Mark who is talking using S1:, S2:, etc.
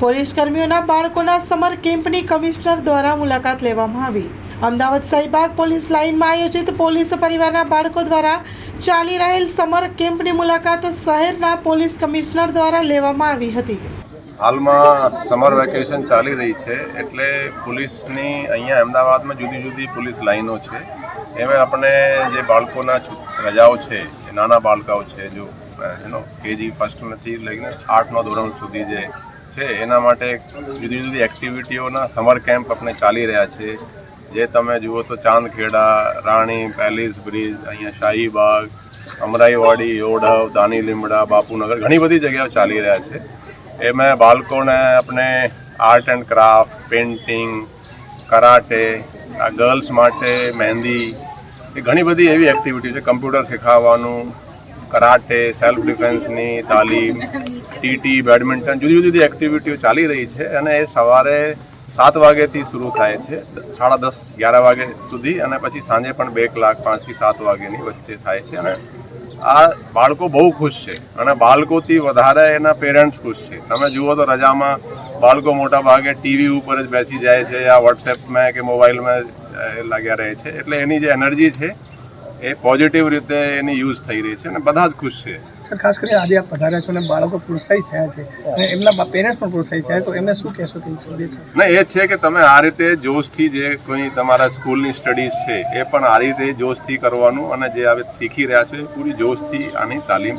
S1: Police કર્મીઓના બાળકોના summer કેમ્પની commissioner દ્વારા મુલાકાત લેવામાં આવી. અમદાવાદ શાહીબાગ પોલીસ લાઇનમાં આયોજિત પોલીસ પરિવારના બાળકો દ્વારા ચાલી રહેલ સમર કેમ્પની મુલાકાત શહેરના પોલીસ કમિશનર દ્વારા લેવામાં આવી હતી.
S2: હાલમાં સમર વેકેશન ચાલી રહી છે એટલે પોલીસની અહીંયા અમદાવાદમાં જુદી જુદી પોલીસ લાઈનો છે. એમાં આપણે જે બાળકોના રજાઓ છે નાના બાળકાઓ છે, જો એનો કેજી ફર્સ્ટથી લઈને આઠમા ધોરણ સુધી જે છે. એના માટે જુદી જુદી એક્ટિવિટીઓના સમર કેમ્પ આપણે ચાલી રહ્યા છે. જે તમે જુઓ તો ચાંદખેડા, રાણી પેલેસ બ્રિજ, અહીંયા શાહીબાગ, અમરાઈવાડી યોડવ દાની લીમડા બાપુનગર ઘણી બધી જગ્યાઓ ચાલી રહ્યા છે. એમાં બાળકોને આપણે art and craft, painting, karate, આ ગર્લ્સ માટે મહેંદી, એ ઘણી બધી એવી એક્ટિવિટી છે. કમ્પ્યુટર શીખવવાનું કરાટે સેલ્ફ ડિફેન્સની તાલીમ ટીટી બેડમિન્ટન જુદી જુદી એક્ટિવિટીઓ ચાલી રહી છે અને એ સવારે સાત વાગ્યાથી શરૂ થાય છે, સાડા દસ, અગિયાર વાગે સુધી અને પછી સાંજે પણ બે કલાક, પાંચથી સાત વાગ્યાની વચ્ચે થાય છે અને આ બાળકો બહુ ખુશ છે અને બાળકોથી વધારે એના પેરેન્ટ્સ ખુશ છે. તમે જુઓ તો રજામાં બાળકો મોટા ભાગે ટીવી ઉપર જ બેસી જાય છે યા વોટ્સએપમાં કે મોબાઈલમાં લાગ્યા રહે છે. એટલે એની જે એનર્જી છે એ પોઝિટિવ રીતે એની યુઝ થઈ રહી છે અને બધા જ ખુશ છે.
S3: સર ખાસ કરીને આજે આપ પધાર્યા છો અને બાળકો પ્રોત્સાહિત થયા છે અને એમના પેરેન્ટ્સ પણ પ્રોત્સાહિત થયા તો એમને શું કહેશો કે સંદેશ
S2: ને એ છે કે તમે આ રીતે જોશથી જે કોઈ તમારા સ્કૂલની સ્ટડીઝ છે એ પણ આ રીતે જોશથી કરવાનું અને જે હવે શીખી રહ્યા છે પૂરી જોશથી આની તાલીમ